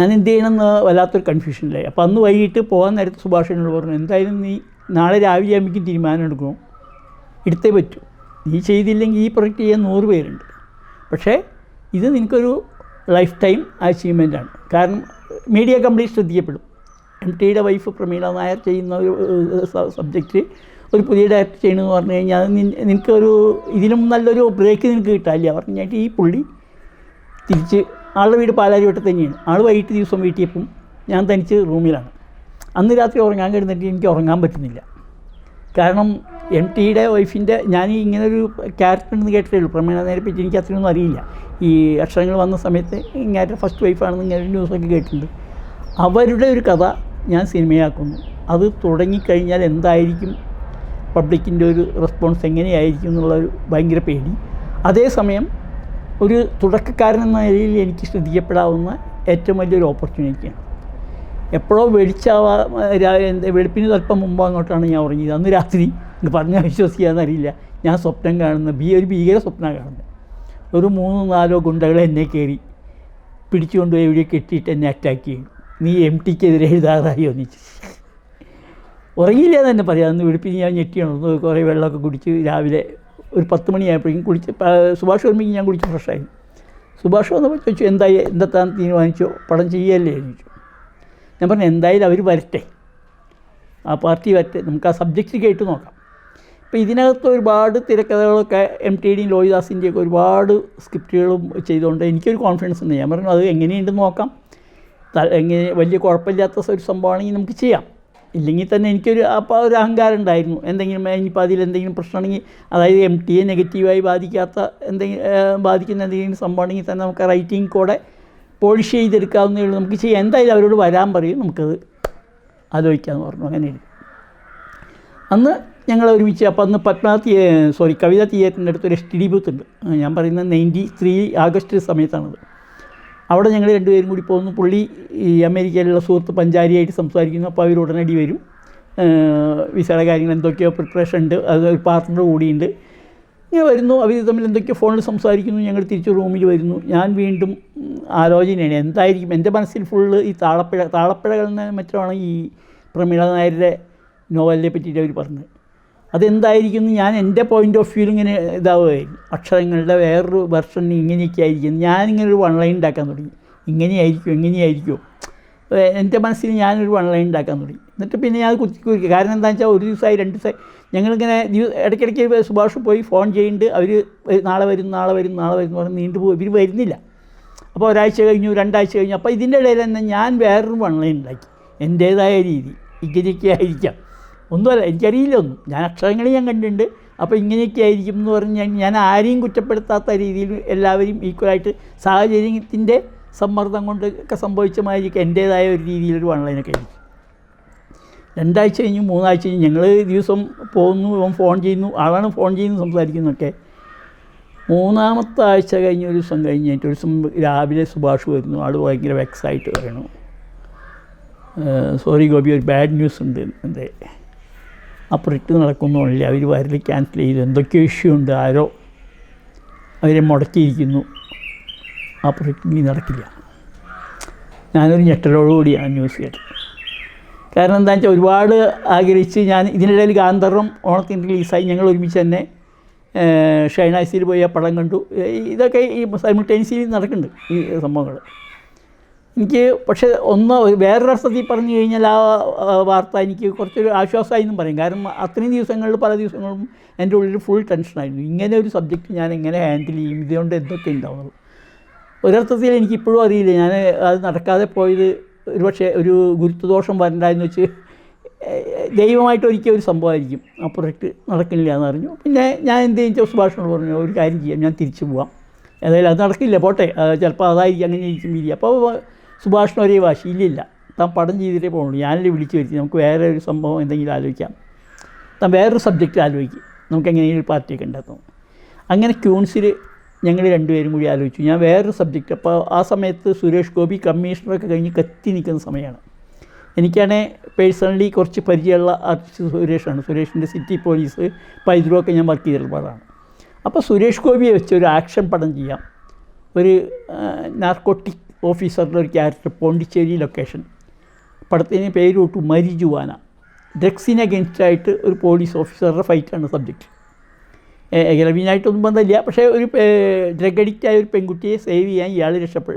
ഞാൻ എന്ത് ചെയ്യണമെന്ന് വല്ലാത്തൊരു കൺഫ്യൂഷനിലായി അപ്പോൾ അന്ന് വൈകിട്ട് പോകാൻ നേരത്ത് സുഭാഷ് എന്നോട് പറഞ്ഞു എന്തായാലും നീ നാളെ രാവിലെ ആകുമ്പോഴേക്കും തീരുമാനം എടുക്കണം എടുത്തേ പറ്റൂ. നീ ചെയ്തില്ലെങ്കിൽ ഈ പ്രൊജക്റ്റ് ചെയ്യാൻ നൂറ് പേരുണ്ട്. പക്ഷേ ഇത് നിനക്കൊരു ലൈഫ് ടൈം അച്ചീവ്മെന്റാണ് കാരണം മീഡിയ കംപ്ലീറ്റ് ശ്രദ്ധിക്കപ്പെടും. എം ടിയുടെ വൈഫ് പ്രമീള നായർ ചെയ്യുന്ന ഒരു സബ്ജക്റ്റ് ഒരു പുതിയ ഡയറക്ടർ ചെയ്യണമെന്ന് പറഞ്ഞു കഴിഞ്ഞാൽ നിനക്കൊരു ഇതിലും നല്ലൊരു ബ്രേക്ക് നിനക്ക് കിട്ടാനില്ല. കഴിഞ്ഞാൽ ഈ പുള്ളി തിരിച്ച് ആളുടെ വീട് പാലാരിവട്ടം തന്നെയാണ്. ആൾ വൈകിട്ട് ദിവസം വീട്ടിയപ്പം ഞാൻ തനിച്ച് റൂമിലാണ്. അന്ന് രാത്രി ഉറങ്ങാൻ കിടന്നിട്ട് എനിക്ക് ഉറങ്ങാൻ പറ്റുന്നില്ല. കാരണം എം ടിയുടെ വൈഫിന്റെ ഞാൻ ഇങ്ങനെ ഒരു ക്യാരക്ടർ എന്ന് കേട്ടേ ഉള്ളൂ. നേരെ പറ്റി എനിക്ക് അത്രയൊന്നും അറിയില്ല. ഈ അക്ഷരങ്ങൾ വന്ന സമയത്ത് ഇങ്ങനെ ഫസ്റ്റ് വൈഫാണെന്ന് ഇങ്ങനെ ന്യൂസൊക്കെ കേട്ടിട്ടുണ്ട്. അവരുടെ ഒരു കഥ ഞാൻ സിനിമയാക്കുന്നു. അത് തുടങ്ങിക്കഴിഞ്ഞാൽ എന്തായിരിക്കും? പബ്ലിക്കിന്റെ ഒരു റെസ്പോൺസ് എങ്ങനെയായിരിക്കും എന്നുള്ളൊരു ഭയങ്കര പേടി. അതേസമയം ഒരു തുടക്കക്കാരൻ എന്ന നിലയിൽ എനിക്ക് ശ്രദ്ധിക്കപ്പെടാവുന്ന ഏറ്റവും വലിയൊരു ഓപ്പർച്യൂണിറ്റിയാണ് എപ്പോഴോ വെളിച്ചാവാ വെളുപ്പിന് തൽപ്പം മുമ്പ് അങ്ങോട്ടാണ് ഞാൻ ഉറങ്ങിയത്. അന്ന് രാത്രി പറഞ്ഞാൽ വിശ്വസിക്കാമെന്നറിയില്ല ഞാൻ സ്വപ്നം കാണുന്ന ഭീ ഒരു ഭീകര സ്വപ്നം കാണുന്നത്. ഒരു മൂന്നോ നാലോ ഗുണ്ടകൾ എന്നെ കയറി പിടിച്ചുകൊണ്ട് എവിടെ കെട്ടിയിട്ട് എന്നെ അറ്റാക്ക് ചെയ്യും നീ എം ടിക്കെതിരെ എഴുതാറായോ നീ ഉറങ്ങിയില്ല എന്ന് തന്നെ പറയാം. അന്ന് വെളുപ്പിന് ഞാൻ ഞെട്ടിയാണ്? കുറേ വെള്ളമൊക്കെ കുടിച്ച് രാവിലെ ഒരു പത്ത് മണിയായപ്പോഴേക്കും കുടിച്ച് പ- സുഭാഷ് വരുമ്പോഴേക്കും ഞാൻ കുടിച്ച് ഫ്രഷായി സുഭാഷ് വന്നപ്പോൾ ചോദിച്ചു എന്തായി? എന്താ തീരുമാനിച്ചോ? പടം ചെയ്യല്ലേ? ചോദിച്ചു. ഞാൻ പറഞ്ഞു എന്തായാലും അവർ വരട്ടെ. ആ പാർട്ടി വരട്ടെ. നമുക്ക് ആ സബ്ജക്റ്റ് കേട്ട് നോക്കാം. ഇപ്പോൾ ഇതിനകത്ത് ഒരുപാട് തിരക്കഥകളൊക്കെ എം ടി ഡിയും ലോഹിദാസിന്റെയൊക്കെ ഒരുപാട് സ്ക്രിപ്റ്റുകളും ചെയ്തുകൊണ്ട് എനിക്കൊരു കോൺഫിഡൻസ് ഉണ്ട്. ഞാൻ പറഞ്ഞു അത് എങ്ങനെയുണ്ടെന്ന് നോക്കാം. എങ്ങനെ വലിയ കുഴപ്പമില്ലാത്ത ഒരു സംഭവമാണെങ്കിൽ നമുക്ക് ചെയ്യാം. ഇല്ലെങ്കിൽ തന്നെ എനിക്കൊരു അപ്പോൾ ഒരു അഹങ്കാരം ഉണ്ടായിരുന്നു. എന്തെങ്കിലും ഇനിയിപ്പോൾ അതിലെന്തെങ്കിലും പ്രശ്നമാണെങ്കിൽ അതായത് എം ടി എ നെഗറ്റീവായി ബാധിക്കാത്ത എന്തെങ്കിലും ബാധിക്കുന്ന എന്തെങ്കിലും സംഭവമാണെങ്കിൽ തന്നെ നമുക്ക് റൈറ്റിംഗ് കൂടെ പോളിഷ് ചെയ്തെടുക്കാവുന്നേ ഉള്ളൂ. നമുക്ക് ചെയ്യാം. എന്തായാലും അവരോട് വരാൻ പറയും. നമുക്കത് ആലോചിക്കാമെന്ന് പറഞ്ഞു. അങ്ങനെ. അന്ന് ഞങ്ങൾ ഒരുമിച്ച് അപ്പോൾ അന്ന് പത്മനാഭ തിയേ സോറി കവിത തിയേറ്ററിന്റെ അടുത്തൊരു എസ് ടി ഡി ബൂത്ത് ഉണ്ട്. ഞാൻ പറയുന്നത് നയന്റി ത്രീ ആഗസ്റ്റ് സമയത്താണത്. അവിടെ ഞങ്ങൾ രണ്ടുപേരും കൂടി പോകുന്നു. പുള്ളി ഈ അമേരിക്കയിലുള്ള സുഹൃത്ത് പഞ്ചാരിയായിട്ട് സംസാരിക്കുന്നു. അപ്പോൾ അവർ ഉടനടി വരും. വിസയുടെ കാര്യങ്ങൾ എന്തൊക്കെയോ പ്രിപ്പറേഷൻ ഉണ്ട്. അത് ഒരു പാർട്ട്ണർ കൂടിയുണ്ട്. ഇങ്ങനെ വരുന്നു. അവർ തമ്മിൽ എന്തൊക്കെയോ ഫോണിൽ സംസാരിക്കുന്നു. ഞങ്ങൾ തിരിച്ച് റൂമിൽ വരുന്നു. ഞാൻ വീണ്ടും ആലോചനയാണ്. എന്തായിരിക്കും? എന്റെ മനസ്സിൽ ഫുള്ള് ഈ താളപ്പിഴ താളപ്പിഴകളെന്ന് മറ്റുമാണ് ഈ പ്രമീള നായരുടെ നോവലിനെ പറ്റിയിട്ട് അവർ പറഞ്ഞത്. അതെന്തായിരിക്കും ഞാൻ എന്റെ പോയിന്റ് ഓഫ് വ്യൂവിൽ ഇങ്ങനെ ഇതാവുകയായിരുന്നു അക്ഷരങ്ങളുടെ വേറൊരു വെർഷൻ ഇങ്ങനെയൊക്കെ ആയിരിക്കും ഞാനിങ്ങനെ ഒരു വൺ ലൈൻ ഉണ്ടാക്കാൻ തുടങ്ങി. ഇങ്ങനെയായിരിക്കും എങ്ങനെയായിരിക്കും ഏഹ് എന്റെ മനസ്സിൽ ഞാനൊരു വൺ ലൈൻ ഉണ്ടാക്കാൻ തുടങ്ങി. എന്നിട്ട് പിന്നെ ഞാൻ കുത്തി കുറിക്കുക കാരണം എന്താണെന്ന് വെച്ചാൽ ഒരു ദിവസമായി രണ്ട് ദിവസമായി. ഞങ്ങളിങ്ങനെ ഇടയ്ക്കിടയ്ക്ക് സുഭാഷ് പോയി ഫോൺ ചെയ്യുന്നുണ്ട്. അവർ നാളെ വരും നാളെ വരും നാളെ വരും എന്ന് പറഞ്ഞ് നീണ്ടു പോകും. ഇവർ വരുന്നില്ല. അപ്പോൾ ഒരാഴ്ച കഴിഞ്ഞു രണ്ടാഴ്ച കഴിഞ്ഞു. അപ്പോൾ ഇതിന്റെ ഇടയിൽ തന്നെ ഞാൻ വേറൊരു വൺ ലൈൻ ഉണ്ടാക്കി. എന്റേതായ രീതി. ഇങ്ങനെയൊക്കെ ആയിരിക്കാം ഒന്നുമല്ല എനിക്കറിയില്ല ഒന്നും. ഞാൻ അക്ഷരങ്ങളെ ഞാൻ കണ്ടിട്ടുണ്ട്. അപ്പോൾ ഇങ്ങനെയൊക്കെ ആയിരിക്കും എന്ന് പറഞ്ഞ് ഞാൻ ആരെയും കുറ്റപ്പെടുത്താത്ത രീതിയിൽ എല്ലാവരും ഈക്വലായിട്ട് സാഹചര്യത്തിന്റെ സമ്മർദ്ദം കൊണ്ട് ഒക്കെ സംഭവിച്ച മാതിരിക്ക് എന്റേതായ ഒരു രീതിയിലൊരു ഓൺലൈനൊക്കെ ആയിരിക്കും. രണ്ടാഴ്ച കഴിഞ്ഞു മൂന്നാഴ്ച കഴിഞ്ഞു ഞങ്ങൾ ദിവസം പോകുന്നു ഇവൻ ഫോൺ ചെയ്യുന്നു ആളാണ് ഫോൺ ചെയ്യുന്നു സംസാരിക്കുന്നൊക്കെ. മൂന്നാമത്തെ ആഴ്ച കഴിഞ്ഞ ഒരു ദിവസം കഴിഞ്ഞിട്ട് ഒരു ദിവസം രാവിലെ സുഭാഷ് വരുന്നു. ആൾ ഭയങ്കര വെക്സായിട്ട് പറയണു. സോറി ഗോപി ഒരു ബാഡ് ന്യൂസ് ഉണ്ട് എന്തേ അപ്പോൾ ഇട്ട് നടക്കുന്നില്ല അവർ വരൽ ക്യാൻസൽ ചെയ്തു. എന്തൊക്കെയോ ഇഷ്യൂ ഉണ്ട്. ആരോ അവരെ മുടക്കിയിരിക്കുന്നു. ആ പ്രൊജക്റ്റ് ഇനി നടക്കില്ല. ഞാനൊരു ഞെട്ടലോടുകൂടി ആ ന്യൂസ് കേട്ടത് കാരണം എന്താണെന്ന് വെച്ചാൽ ഒരുപാട് ആഗ്രഹിച്ച് ഞാൻ ഇതിനിടയിൽ ഗാന്ധർവം ഓണത്തിന് റിലീസായി ഞങ്ങൾ ഒരുമിച്ച് തന്നെ ഷൈനാസിയിൽ പോയി ആ പടം കണ്ടു. ഇതൊക്കെ ഈ സൈമിൾട്ടേനിയസ്ലി നടക്കുന്നുണ്ട് ഈ സംഭവങ്ങൾ എനിക്ക് പക്ഷേ ഒന്ന് വേറൊരർത്ഥത്തിൽ പറഞ്ഞു കഴിഞ്ഞാൽ ആ വാർത്ത എനിക്ക് കുറച്ചൊരു ആശ്വാസമായി എന്നും പറയും. കാരണം അത്രയും ദിവസങ്ങളിൽ പല ദിവസങ്ങളും എന്റെ ഉള്ളിൽ ഫുൾ ടെൻഷനായിരുന്നു ഇങ്ങനെ ഒരു സബ്ജക്റ്റ് ഞാൻ എങ്ങനെ ഹാൻഡിൽ ചെയ്യും? ഇതുകൊണ്ട് എന്തൊക്കെ ഉണ്ടാവുന്നത് ഒരർത്ഥത്തിൽ എനിക്കിപ്പോഴും അറിയില്ല. ഞാൻ അത് നടക്കാതെ പോയത് ഒരു പക്ഷേ ഒരു ഗുരുത്വദോഷം വരണ്ടായെന്ന് വെച്ച് ദൈവമായിട്ട് ഒരിക്കൽ ഒരു സംഭവമായിരിക്കും ആ പ്രൊജക്റ്റ് നടക്കില്ല എന്ന് പിന്നെ ഞാൻ എന്ത് ചെയ്യും? സുഭാഷനോട് പറഞ്ഞു ഒരു കാര്യം ചെയ്യാം. ഞാൻ തിരിച്ചു പോവാം. ഏതായാലും അത് നടക്കില്ല. പോട്ടെ. ചിലപ്പോൾ അതായിരിക്കും. അങ്ങനെ ഇരിക്കും ഇല്ല അപ്പോൾ സുഭാഷിന് ഒരേ വാശി ഇല്ലില്ല താൻ പഠനം ചെയ്തിട്ടേ പോകുള്ളൂ ഞാനല്ലേ വിളിച്ചു വരുത്തി. നമുക്ക് വേറെ ഒരു സംഭവം എന്തെങ്കിലും ആലോചിക്കാം. താൻ വേറൊരു സബ്ജക്റ്റ് ആലോചിക്കും. നമുക്ക് എങ്ങനെയെങ്കിലും പാർട്ടിയൊക്കെ ഉണ്ടാക്കും. അങ്ങനെ ക്യൂൺസിൽ ഞങ്ങൾ രണ്ടുപേരും കൂടി ആലോചിച്ചു. ഞാൻ വേറൊരു സബ്ജക്റ്റ് അപ്പോൾ ആ സമയത്ത് സുരേഷ് ഗോപി കമ്മീഷണറൊക്കെ കഴിഞ്ഞ് കത്തി നിൽക്കുന്ന സമയമാണ് എനിക്കാണേ പേഴ്സണലി കുറച്ച് പരിചയമുള്ള ആർട്ടിസ്റ്റ് സുരേഷാണ്. സുരേഷിന്റെ സിറ്റി പോലീസ് പൈതൃകമൊക്കെ ഞാൻ വർക്ക് ചെയ്തിട്ടുള്ള പാടാണ് അപ്പോൾ സുരേഷ് ഗോപിയെ വെച്ച് ഒരു ആക്ഷൻ പടം ചെയ്യാം. ഒരു നാർക്കോട്ടിക് ഓഫീസറുടെ ഒരു ക്യാരക്ടർ പോണ്ടിച്ചേരി ലൊക്കേഷൻ. പടത്തിന് പേര് വിട്ടു മരിജുവാന. ഡ്രഗ്സിന് അഗൻസ്റ്റ് ആയിട്ട് ഒരു പോലീസ് ഓഫീസറുടെ ഫൈറ്റാണ് സബ്ജക്റ്റ് എലവീനായിട്ടൊന്നും ബന്ധമില്ല. പക്ഷേ ഒരു ഡ്രഗ് അഡിക്റ്റായ ഒരു പെൺകുട്ടിയെ സേവ് ചെയ്യാൻ ഇയാൾ രക്ഷപ്പെ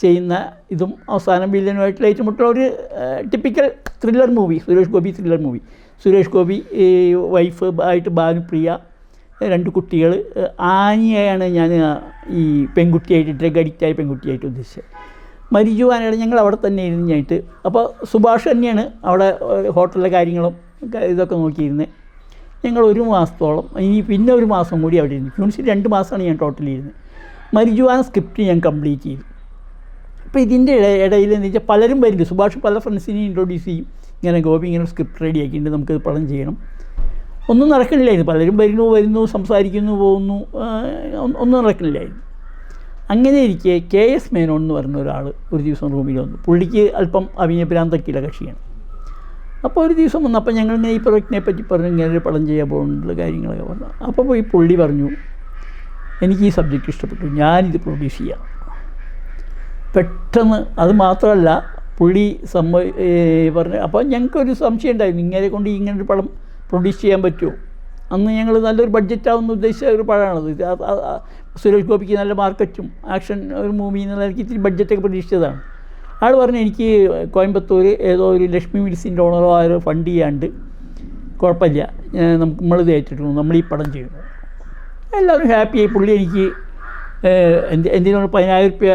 ചെയ്യുന്ന ഇതും അവസാനം വില്ലനുമായിട്ടുള്ള ഏറ്റുമുട്ടുള്ള ഒരു typical thriller movie Suresh Gopi thriller movie Suresh Gopi wife ആയിട്ട് ഭാനുപ്രിയ രണ്ട് കുട്ടികൾ ആനിയെയാണ് ഞാൻ ഈ പെൺകുട്ടിയായിട്ട് ഡ്രഗ് അഡിക്റ്റായ പെൺകുട്ടിയായിട്ട് ഉദ്ദേശിച്ചത്. മരിജുവാനാണ് ഞങ്ങൾ അവിടെ തന്നെ ഇരുന്നായിട്ട് അപ്പോൾ സുഭാഷ് തന്നെയാണ് അവിടെ ഹോട്ടലിലെ കാര്യങ്ങളും ഇതൊക്കെ നോക്കിയിരുന്നത്. ഞങ്ങൾ ഒരു മാസത്തോളം ഇനി പിന്നെ ഒരു മാസം കൂടി അവിടെ ഇരുന്നു ഫ്യൂൺസിൽ രണ്ട് മാസമാണ് ഞാൻ ടോട്ടലി ഇരുന്നത് മരിജുവാന സ്ക്രിപ്റ്റ് ഞാൻ കംപ്ലീറ്റ് ചെയ്തു. അപ്പോൾ ഇതിന്റെ ഇട- ഇടയിൽ എന്ന് വെച്ചാൽ പലരും വരുന്നുണ്ട്. സുഭാഷ് പല ഫ്രണ്ട്സിനെ ഇൻട്രൊഡ്യൂസ് ചെയ്യും. ഇങ്ങനെ ഗോപി ഇങ്ങനെ സ്ക്രിപ്റ്റ് റെഡി ആക്കിയിട്ടുണ്ട് നമുക്ക് പടം ചെയ്യണം. ഒന്നും നടക്കണില്ലായിരുന്നു പലരും വരുന്നു വരുന്നു സംസാരിക്കുന്നു പോകുന്നു. ഒന്നും- നടക്കണില്ലായിരുന്നു അങ്ങനെ ഇരിക്കെ കെ എസ് മേനോൻ എന്ന് പറഞ്ഞ ഒരാൾ ഒരു ദിവസം റൂമിൽ വന്നു. പുള്ളിക്ക് അല്പം അഭിനയഭ്രാന്തൊക്കെയുള്ള കക്ഷിയാണ്. അപ്പോൾ ഒരു ദിവസം വന്നു. അപ്പോൾ ഞങ്ങൾ ഇങ്ങനെ ഈ പ്രൊജക്റ്റിനെ പറ്റി പറഞ്ഞു ഇങ്ങനെ ഒരു പടം ചെയ്യാൻ പോകുന്നുള്ള കാര്യങ്ങളൊക്കെ പറഞ്ഞു. അപ്പോൾ പോയി പുള്ളി പറഞ്ഞു എനിക്ക് ഈ സബ്ജക്റ്റ് ഇഷ്ടപ്പെട്ടു. ഞാനിത് പ്രൊഡ്യൂസ് ചെയ്യാം. പെട്ടെന്ന് അത് മാത്രമല്ല പുള്ളി സമ്മ പറഞ്ഞ അപ്പോൾ ഞങ്ങൾക്കൊരു സംശയം ഉണ്ടായിരുന്നു. ഇങ്ങനെ കൊണ്ട് ഇങ്ങനൊരു പടം പ്രൊഡ്യൂസ് ചെയ്യാൻ പറ്റുമോ? അന്ന് ഞങ്ങൾ നല്ലൊരു ബഡ്ജറ്റാവുന്ന ഉദ്ദേശിച്ച ഒരു ആ സുരേഷ് ഗോപിക്ക് നല്ല മാർക്കറ്റും ആക്ഷൻ ഒരു മൂവി എന്നുള്ള ഇത്തിരി ബഡ്ജറ്റൊക്കെ പ്രതീക്ഷിച്ചതാണ് ആൾ പറഞ്ഞു എനിക്ക് കോയമ്പത്തൂർ ഏതോ ഒരു ലക്ഷ്മി മിൽസിന്റെ ഓണറോ ആരോ ഫണ്ട് ചെയ്യാണ്ട് കുഴപ്പമില്ല. നമുക്ക് നമ്മളിത് ഏറ്റിട്ടുണ്ട് നമ്മൾ ഈ പടം ചെയ്യുന്നു എല്ലാവരും ഹാപ്പിയായി പുള്ളി എനിക്ക് എന്ത് എന്തിനോട് പതിനായിരം റുപ്യ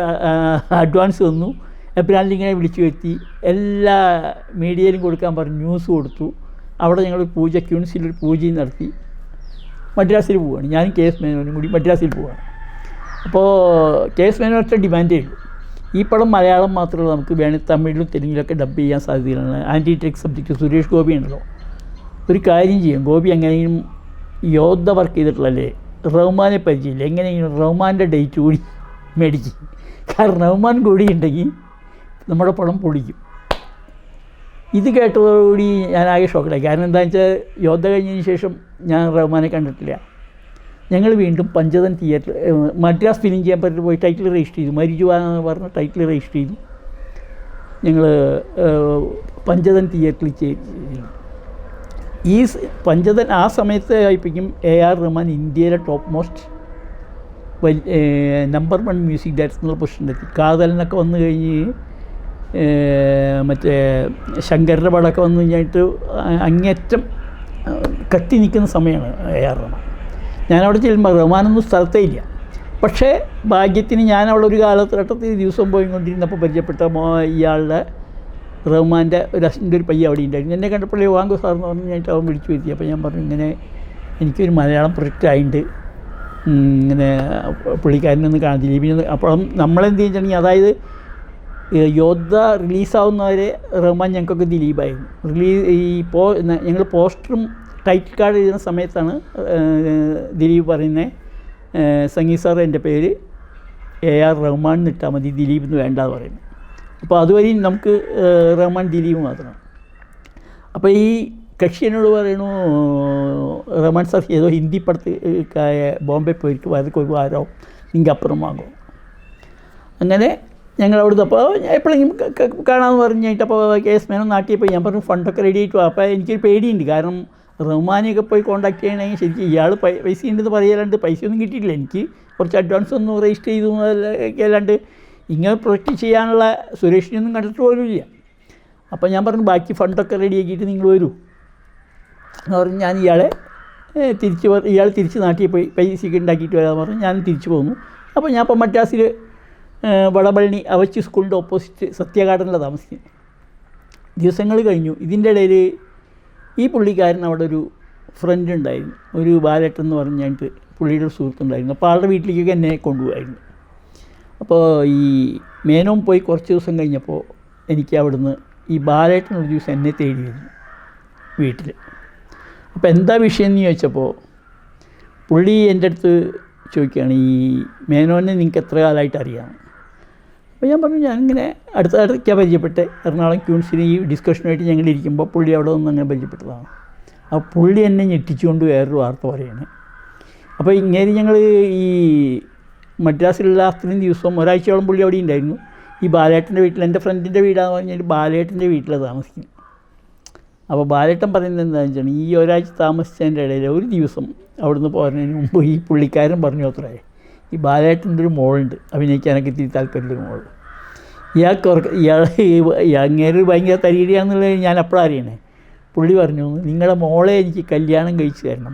അഡ്വാൻസ് തന്നു. ഇങ്ങനെ വിളിച്ചു വരുത്തി. എല്ലാ മീഡിയയിലും കൊടുക്കാൻ പറഞ്ഞു ന്യൂസ് കൊടുത്തു. അവിടെ ഞങ്ങൾ പൂജ ക്യൂൺസിൽ ഒരു പൂജയും നടത്തി. മദ്രാസിൽ പോവുകയാണ് ഞാനും കെ എസ് മേനോനും കൂടി മദ്രാസിൽ പോവുകയാണ് അപ്പോൾ കെ എസ് മേനോനത്തെ ഡിമാൻഡേ ഉള്ളൂ ഈ പടം മലയാളം മാത്രമേ നമുക്ക് വേണമെങ്കിൽ തമിഴിലും തെലുങ്കിലൊക്കെ ഡബ് ചെയ്യാൻ സാധ്യതയാണ് anti tech subject Suresh Gopi ഉണ്ടല്ലോ. ഒരു കാര്യം ചെയ്യും. ഗോപി എങ്ങനെയും യോദ്ധ വർക്ക് ചെയ്തിട്ടുള്ളല്ലേ റഹ്മാനെ പരിചയമില്ല. എങ്ങനെയും റഹ്മാന്റെ ഡേറ്റ് കൂടി മേടിക്കും കാരണം റഹ്മാൻ കൂടി ഉണ്ടെങ്കിൽ നമ്മുടെ പടം പൊളിക്കും. ഇത് കേട്ടതോടുകൂടി ഞാൻ ആകെ ഷോക്കിലായി. കാരണം എന്താണെന്ന് വെച്ചാൽ യോദ്ധ കഴിഞ്ഞതിന് ശേഷം ഞാൻ റഹ്മാനെ കണ്ടിട്ടില്ല. ഞങ്ങൾ വീണ്ടും പഞ്ചതൻ തിയേറ്റർ മദ്രാസ് ഫിലിം ചെയ്യാൻ പറ്റി പോയി ടൈറ്റിൽ രജിസ്റ്റർ ചെയ്തു. മരിച്ചു എന്ന് പറഞ്ഞ ടൈറ്റിൽ രജിസ്റ്റർ ചെയ്തു. ഞങ്ങൾ പഞ്ചതൻ തിയേറ്ററിൽ ചെയ്തു ഈ പഞ്ചതൻ ആ സമയത്ത് ആയിപ്പിക്കും എ ആർ റഹ്മാൻ ഇന്ത്യയിലെ ടോപ്പ് മോസ്റ്റ് വലിയ നമ്പർ വൺ മ്യൂസിക് ഡയറക്ടർ എന്നുള്ള പൊസിഷനിലെത്തി കാതലിനൊക്കെ വന്നു കഴിഞ്ഞ് മറ്റേ ശങ്കരുടെ പടമൊക്കെ വന്നു കഴിഞ്ഞിട്ട് അങ്ങേറ്റം കത്തി നിൽക്കുന്ന സമയമാണ് എ ആർ റഹ്മാൻ. ഞാനവിടെ ചെല്ലുമ്പോൾ റഹ്മാനൊന്നും സ്ഥലത്തേ ഇല്ല. പക്ഷേ ഭാഗ്യത്തിന് ഞാൻ അവിടെ ഒരു കാലഘട്ടത്തിൽ ദിവസം പോയിക്കൊണ്ടിരുന്നപ്പോൾ പരിചയപ്പെട്ട ഇയാളുടെ റഹ്മാന്റെ ഒരു അസിന്റെ ഒരു പയ്യ അവിടെ ഉണ്ടായിരുന്നു. എന്നെ കണ്ടപ്പോൾ വാങ്കു സാർ എന്ന് പറഞ്ഞു കഴിഞ്ഞിട്ട് അവൻ വിളിച്ചു വരുത്തി. അപ്പോൾ ഞാൻ പറഞ്ഞു ഇങ്ങനെ എനിക്കൊരു മലയാളം പ്രൊജക്റ്റ് ആയിട്ട് ഇങ്ങനെ പുള്ളിക്കാരനൊന്ന് കാണാൻ ദിലീപിനെ അപ്പം നമ്മളെന്ത് ചെയ്യുന്നുണ്ടെങ്കിൽ അതായത് യോദ്ധ റിലീസാവുന്നവരെ റഹ്മാൻ ഞങ്ങൾക്കൊക്കെ ദിലീപായിരുന്നു. റിലീസ് ഈ പോ ഞങ്ങൾ പോസ്റ്ററും ടൈറ്റിൽ കാർഡ് എഴുതുന്ന സമയത്താണ് ദിലീപ് പറയുന്നത് സംഗീത് സാർ എന്റെ പേര് എ ആർ റഹ്മാൻ എന്നിട്ടാൽ മതി ദിലീപ് എന്ന് വേണ്ട എന്ന് പറയുന്നത്. അപ്പോൾ അതുവരെയും നമുക്ക് റഹ്മാൻ ദിലീപ് മാത്രമാണ് അപ്പോൾ ഈ കക്ഷി എന്നോട് പറയണു റഹ്മാൻ സാർ ഏതോ ഹിന്ദി പടത്ത് ബോംബെ പോയിട്ട് വാരോ വാരം നിങ്ങൾക്ക് അപ്പുറം വാങ്ങും. അങ്ങനെ ഞങ്ങൾ അവിടുന്ന് അപ്പോൾ എപ്പോഴെങ്കിലും കാണാമെന്ന് പറഞ്ഞു കഴിഞ്ഞിട്ട് അപ്പോൾ കേസ് മേനോ നാട്ടിൽ പോയി ഞാൻ പറഞ്ഞു ഫണ്ടൊക്കെ റെഡി ആയിട്ട്. അപ്പോൾ എനിക്കൊരു പേടിയുണ്ട്. കാരണം റഹ്മാനെയൊക്കെ പോയി കോൺടാക്ട് ചെയ്യണമെങ്കിൽ ശരിക്കും ഇയാൾ പൈസ ഉണ്ടെന്ന് പറയലാണ്ട് ഒന്നും കിട്ടിയിട്ടില്ല. എനിക്ക് കുറച്ച് അഡ്വാൻസ് ഒന്നും രജിസ്റ്റർ ചെയ്തു അല്ലാണ്ട് ഇങ്ങനെ പ്രൊജക്റ്റ് ചെയ്യാനുള്ള സുരേഷിനൊന്നും കണ്ടിട്ട് പോലും ഇല്ല. അപ്പോൾ ഞാൻ പറഞ്ഞു ബാക്കി ഫണ്ടൊക്കെ റെഡി ആക്കിയിട്ട് നിങ്ങൾ വരൂ. എന്ന് പറഞ്ഞ് ഞാൻ ഇയാളെ തിരിച്ച് ഇയാൾ തിരിച്ച് നാട്ടിൽ പോയി പൈസയൊക്കെ ഉണ്ടാക്കിയിട്ട് വരാമെന്ന് പറഞ്ഞ്. ഞാൻ തിരിച്ചു പോന്നു. അപ്പോൾ ഞാൻ ഇപ്പോൾ മദ്രാസിൽ വടപഴനി അവച്ച് സ്കൂളിന്റെ ഓപ്പോസിറ്റ് സത്യഗാർഡനിലാണ് താമസിക്കുന്നത് ദിവസങ്ങൾ കഴിഞ്ഞു. ഇതിന്റെ ഇടയിൽ ഈ പുള്ളിക്കാരൻ അവിടെ ഒരു ഫ്രണ്ട് ഉണ്ടായിരുന്നു. ഒരു ബാലേട്ടൻ എന്ന് പറഞ്ഞിട്ട് പുള്ളിയുടെ ഒരു സുഹൃത്തുണ്ടായിരുന്നു അപ്പോൾ ആളുടെ വീട്ടിലേക്കൊക്കെ എന്നെ കൊണ്ടുപോകായിരുന്നു അപ്പോൾ ഈ മേനോം പോയി കുറച്ച് ദിവസം കഴിഞ്ഞപ്പോൾ എനിക്ക് അവിടുന്ന് ഈ ബാലേട്ടൻ ഒരു ദിവസം എന്നെ തേടി വരുന്നു വീട്ടിൽ. അപ്പോൾ എന്താ വിഷയം എന്ന് ചോദിച്ചപ്പോൾ പുള്ളി എന്റെ അടുത്ത് ചോദിക്കുകയാണ് ഈ മേനോനെ നിങ്ങൾക്ക് എത്ര കാലമായിട്ട് അറിയാം? അപ്പോൾ ഞാൻ പറഞ്ഞു ഞാനിങ്ങനെ അടുത്ത അടുത്തേക്കാണ് പരിചയപ്പെട്ട് എറണാകുളം ക്യൂൺസിനെ ഈ ഡിസ്കഷനുമായിട്ട് ഞങ്ങൾ ഇരിക്കുമ്പോൾ പുള്ളി അവിടെ നിന്ന് അങ്ങനെ പരിചയപ്പെട്ടതാണ്. ആ പുള്ളി എന്നെ ഞെട്ടിച്ചുകൊണ്ട് വേറൊരു വാർത്ത പറയുന്നത് അപ്പോൾ ഇങ്ങനെ ഞങ്ങൾ ഈ മദ്രാസിലുള്ള അത്രയും ദിവസം ഒരാഴ്ചയോളം പുള്ളി അവിടെ ഉണ്ടായിരുന്നു. ഈ ബാലേട്ടന്റെ വീട്ടിൽ എന്റെ ഫ്രണ്ടിന്റെ വീടാന്ന് പറഞ്ഞാൽ ബാലേട്ടന്റെ വീട്ടിലാണ് താമസിക്കുന്നത്. അപ്പോൾ ബാലേട്ടൻ പറയുന്നത് എന്താണെന്ന് വെച്ചാൽ ഈ ഒരാഴ്ച താമസിച്ചതിന്റെ ഇടയിൽ ഒരു ദിവസം അവിടുന്ന് പോരുന്നതിന് മുമ്പ് ഈ പുള്ളിക്കാരൻ പറഞ്ഞു അത്രേ. ഈ ബാലേട്ടന്റെ ഒരു മോളുണ്ട്. അഭിനയിക്കാനൊക്കെ ഇത്തിരി താല്പര്യമുള്ള മോൾ ഇയാൾക്ക് ഉറക്ക ഇയാൾ അങ്ങേര് ഭയങ്കര തരീടിയാണെന്നുള്ളത് ഞാൻ അപ്പോഴാണ് അറിയണേ. പുള്ളി പറഞ്ഞു നിങ്ങളുടെ മോളെ എനിക്ക് കല്യാണം കഴിച്ചു തരണം.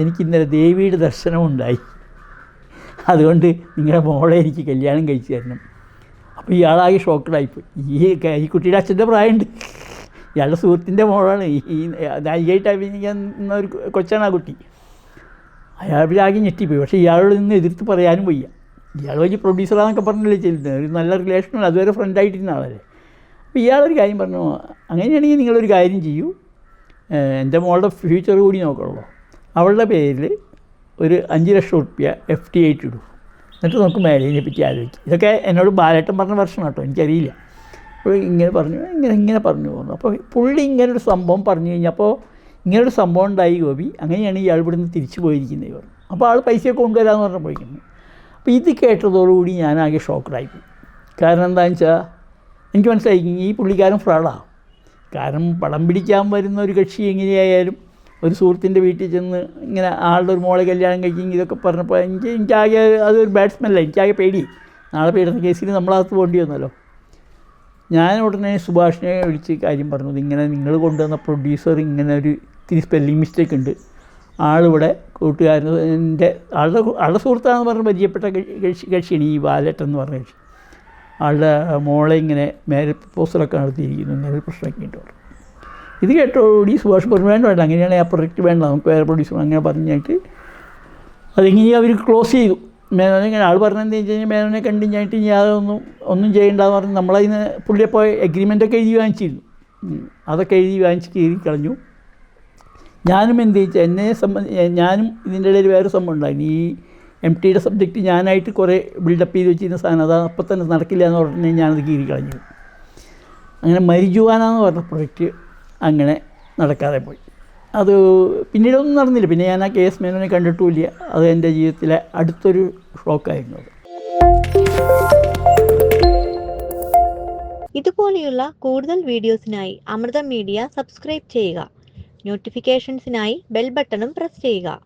എനിക്ക് ഇന്നലെ ദേവിയുടെ ദർശനമുണ്ടായി അതുകൊണ്ട് നിങ്ങളുടെ മോളെ എനിക്ക് കല്യാണം കഴിച്ചു തരണം. അപ്പോൾ ഇയാളാകെ ഷോക്കഡായിപ്പോയി. ഈ ഈ കുട്ടിയുടെ അച്ഛന്റെ പ്രായമുണ്ട്. ഇയാളുടെ സുഹൃത്തിന്റെ മോളാണ്. ഈ നായികയായിട്ട് അഭിനയിക്കാൻ ഒരു കൊച്ചാണ് ആ കുട്ടി. അയാൾ ആകെ ഞെട്ടിപ്പോയി. പക്ഷേ ഇയാളോട് നിന്ന് എതിർത്ത് പറയാനും വയ്യ. ഇയാൾ വലിയ പ്രൊഡ്യൂസറാന്നൊക്കെ പറഞ്ഞല്ലേ ചെയ്തിരുന്നത്. ഒരു നല്ല റിലേഷനാണ് അതുവരെ ഫ്രണ്ടായിട്ടിരുന്ന ആളല്ലേ. അപ്പോൾ ഇയാളൊരു കാര്യം പറഞ്ഞു. അങ്ങനെയാണെങ്കിൽ നിങ്ങളൊരു കാര്യം ചെയ്യൂ. എന്റെ മോളുടെ ഫ്യൂച്ചർ കൂടി നോക്കുള്ളൂ. അവളുടെ പേരിൽ ഒരു അഞ്ച് ലക്ഷം റുപ്യ എഫ് ടി ആയിട്ട് ഇടൂ. എന്നിട്ട് നമുക്ക് മാരേജിനെ പറ്റി ആലോചിക്കും. ഇതൊക്കെ എന്നോട് ബാലേട്ടൻ പറഞ്ഞ വർഷം കേട്ടോ എനിക്കറിയില്ല. അപ്പോൾ ഇങ്ങനെ പറഞ്ഞു. ഇങ്ങനെ ഇങ്ങനെ പറഞ്ഞു പോകുന്നു. അപ്പോൾ പുള്ളി ഇങ്ങനൊരു സംഭവം പറഞ്ഞു കഴിഞ്ഞപ്പോൾ ഇങ്ങനൊരു സംഭവം ഉണ്ടായി ഗോപി. അങ്ങനെയാണ് ഇയാൾ ഇവിടുന്ന് തിരിച്ചു പോയിരിക്കുന്നത് ഇവർ. അപ്പോൾ ആൾ പൈസയൊക്കെ കൊണ്ടുവരാമെന്ന് പറഞ്ഞ് പോയിരിക്കുന്നു. അപ്പോൾ ഇത് കേട്ടതോടുകൂടി ഞാനാകെ ഷോക്കഡായിപ്പോയി. കാരണം എന്താണെന്ന് വെച്ചാൽ എനിക്ക് മനസ്സിലായി ഈ പുള്ളിക്കാരൻ ഫ്രോഡാണ് കാരണം പടം പിടിക്കാൻ വരുന്ന ഒരു കക്ഷി എങ്ങനെയായാലും ഒരു സുഹൃത്തിന്റെ വീട്ടിൽ ചെന്ന് ഇങ്ങനെ ആളുടെ ഒരു മോളെ കല്യാണം കഴിക്കും ഇതൊക്കെ പറഞ്ഞപ്പോൾ എനിക്ക് എനിക്കാകെ അതൊരു ബാറ്റ്സ്മാനല്ല എനിക്കാകെ പേടി. നാളെ പേടുന്ന കേസിൽ നമ്മളകത്ത് പോകേണ്ടി വന്നല്ലോ. ഞാൻ ഉടനെ സുഭാഷിനെ വിളിച്ച് കാര്യം പറഞ്ഞു. ഇങ്ങനെ നിങ്ങൾ കൊണ്ടുവന്ന പ്രൊഡ്യൂസർ ഇങ്ങനെ ഒരു ഇത്തിരി സ്പെല്ലിംഗ് മിസ്റ്റേക്ക് ഉണ്ട്. ആളിവിടെ കൂട്ടുകാരന്റെ ആളുടെ ആളുടെ സുഹൃത്താണെന്ന് പറഞ്ഞ് പരിചയപ്പെട്ട കക്ഷി- കക്ഷി കക്ഷിയാണ് ഈ വാലറ്റ് എന്ന് പറഞ്ഞ കക്ഷി ആളുടെ മോളെ ഇങ്ങനെ മേരെ പ്രപ്പോസലൊക്കെ നടത്തിയിരിക്കുന്നു. ഇങ്ങനെ പ്രശ്നമൊക്കെ ഉണ്ട് ഇത് കേട്ടോടുകൂടി സുഭാഷ് പറഞ്ഞു വേണ്ട. വേണ്ട അങ്ങനെയാണ് ആ പ്രൊഡക്റ്റ് വേണ്ട നമുക്ക് വേറെ പ്രൊഡ്യൂസർ അങ്ങനെ പറഞ്ഞിട്ട് അതിങ്ങനെ അവർ ക്ലോസ് ചെയ്തു. മേനോനെ ഇങ്ങനെ ആൾ പറഞ്ഞത് വെച്ച് കഴിഞ്ഞാൽ മേനോനെ കണ്ടു കഴിഞ്ഞിട്ട് ഇനി അതൊന്നും ഒന്നും ചെയ്യണ്ടെന്ന് പറഞ്ഞ് നമ്മളതിന് പുള്ളിയെ എഗ്രിമെന്റൊക്കെ എഴുതി വാങ്ങിച്ചിരുന്നു. അതൊക്കെ എഴുതി വാങ്ങിച്ച് കീറി കളഞ്ഞു. ഞാനും എന്ത് ചെയ്യിച്ചാൽ എന്നെ സംബന്ധി ഞാനും ഇതിന്റെ ഇടയിൽ വേറെ സംഭവം ഉണ്ടായിരുന്നു ഈ എം ടിയുടെ സബ്ജക്റ്റ് ഞാനായിട്ട് കുറേ ബിൽഡപ്പ് ചെയ്ത് വെച്ചിരുന്ന സാധനം അത് അപ്പം തന്നെ നടക്കില്ല എന്ന് പറഞ്ഞാൽ ഞാനത് കീറി കളഞ്ഞു. അങ്ങനെ മരിജുവാന എന്ന് പറഞ്ഞ പ്രൊജക്റ്റ് അങ്ങനെ നടക്കാതെ പോയി. അത് പിന്നീടൊന്നും നടന്നില്ല. പിന്നെ ഞാൻ ആ കെ എസ് മേനോനെ കണ്ടിട്ടുമില്ല. അത് എന്റെ ജീവിതത്തിലെ അടുത്തൊരു ഷോക്കായിരുന്നു അത്. ഇതുപോലെയുള്ള കൂടുതൽ വീഡിയോസിനായി അമൃത മീഡിയ സബ്സ്ക്രൈബ് ചെയ്യുക. നോട്ടിഫിക്കേഷൻസിനായി ബെൽ ബട്ടണും പ്രസ് ചെയ്യുക.